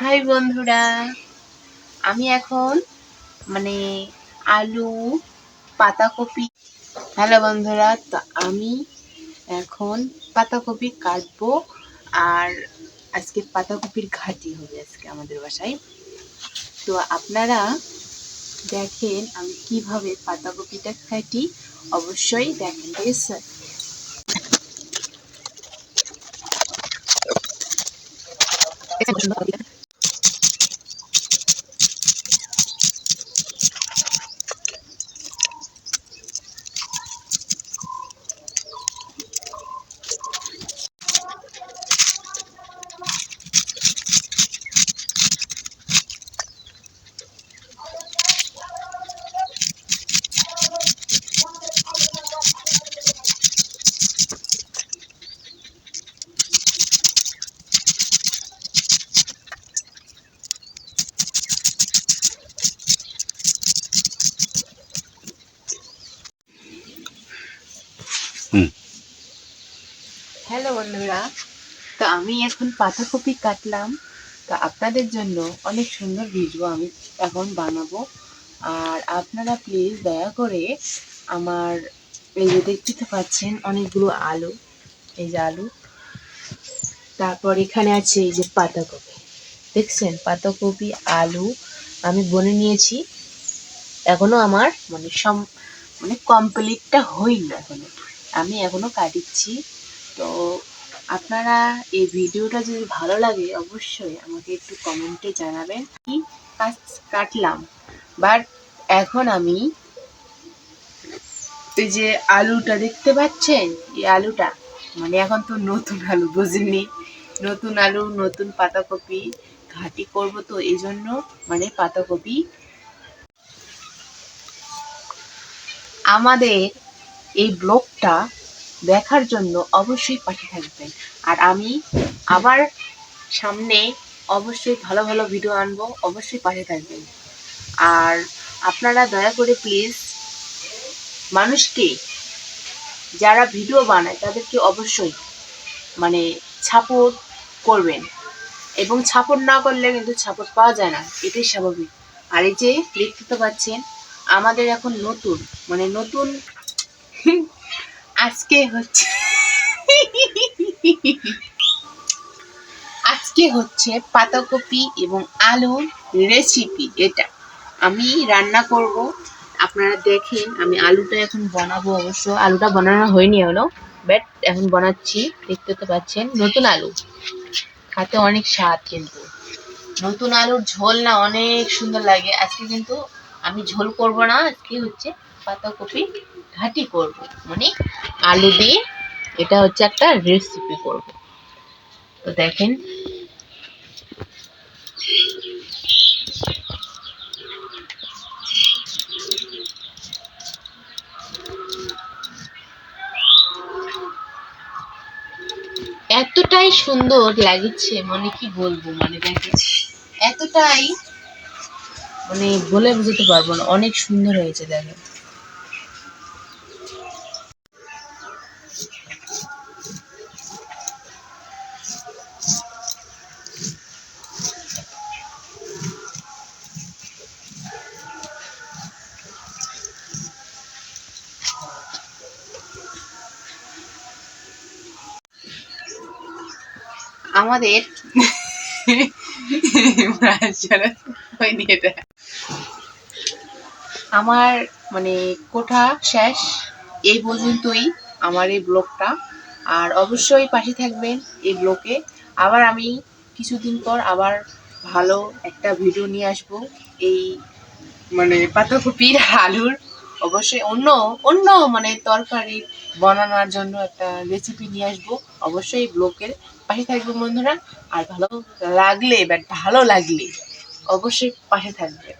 High বন্ধুরা, আমি এখন মানে আলু, পাতাকপি, হ্যালো বন্ধুরা, তো আমি এখন পাতাকপি কাটবো, আর আজকে পাতাকপির ঘাটি হবে আজকে আমাদের বাসায়। তো আপনারা দেখেন আমি কীভাবে পাতাকপিটা কাটি, অবশ্যই দেখেন, ঠিক আছে? হ্যালো বন্ধুরা, তো আমি এখন পাতাকপি কাটলাম। তো আপনাদের জন্য অনেক সুন্দর ভিডিও আমি এখন বানাবো। আর আপনারা প্লিজ দয়া করে আমার এই যে দেখতে তো পাচ্ছেন অনেকগুলো আলু, এই যে আলু। তারপর এখানে আছে এই যে পাতাকপি। দেখছেন? পাতাকপি, আলু আমি বনে নিয়েছি। এখনও আমার মানে সম মানে কমপ্লিটটা হইল এখনও। আমি এখনও কাটিচ্ছি। তো আপনারা এই ভিডিওটা যদি ভালো লাগে, অবশ্যই আমাকে একটু কমেন্টে জানাবেন কি কাজ কাটলাম। বাট এখন আমি এই যে আলুটা দেখতে পাচ্ছেন? এই আলুটা মানে এখন তো নতুন আলু বুঝিনি। নতুন আলু, নতুন পাতাকপি, ঘাটি করব তো এই জন্য মানে পাতাকপি। আমাদের এই ব্লগটা দেখার জন্য অবশ্যই পাশে থাকবেন। আর আমি আবার সামনে অবশ্যই ভালো ভালো ভিডিও আনব, অবশ্যই পাশে থাকবেন। আর আপনারা দয়া করে প্লিজ মানুষকে যারা ভিডিও বানায় তাদেরকে অবশ্যই মানে সাপোর্ট করবেন। এবং সাপোর্ট না করলে কিন্তু সাপোর্ট পাওয়া যায় না, এটাই স্বাভাবিক। আর এই যে দেখতে তো পাচ্ছেন, আমাদের এখন নতুন মানে নতুন আজকে হচ্ছে আজকে হচ্ছে পাতাকপি এবং আলুর রেসিপি এটা। আমি রান্না করব। আপনারা দেখেন, আমি আলুটা এখন বানাবো অবশ্য। আলুটা বানানো হয়নি হলো বাট এখন বানাচ্ছি। দেখতে তো পাচ্ছেন, নতুন আলু। খাতে অনেক স্বাদ কিন্তু। নতুন আলুর ঝোল না অনেক সুন্দর লাগে। আজকে কিন্তু আমি ঝোল করব না, আজকে হচ্ছে পাতাকপি ঘাটি করব। মানে আলু দিয়ে এটা হচ্ছে একটা রেসিপি করব। তো দেখেন। এতটাই সুন্দর লাগছে মানে কি বলব মানে দেখেন, এতটাই মানে বলে বুঝতে পারব না, অনেক সুন্দর হয়েছে দেখেন। আমাদের আমার মানে কোঠা শেষ, এই পর্যন্তই আমার এই ব্লগটা। আর অবশ্যই পাশে থাকবেন এই ব্লগে। আবার আমি কিছুদিন পর আবার ভালো একটা ভিডিও নিয়ে আসব। এই মানে পাতাকপির আলুর। অবশ্যই অন্য অন্য মানে তরকারি বানানোর জন্য একটা রেসিপি নিয়ে আসব। অবশ্যই ব্লগের পাশে থাকব বন্ধুরা। আর ভালো লাগলে বাট ভালো লাগলে অবশ্যই পাশে থাকবে।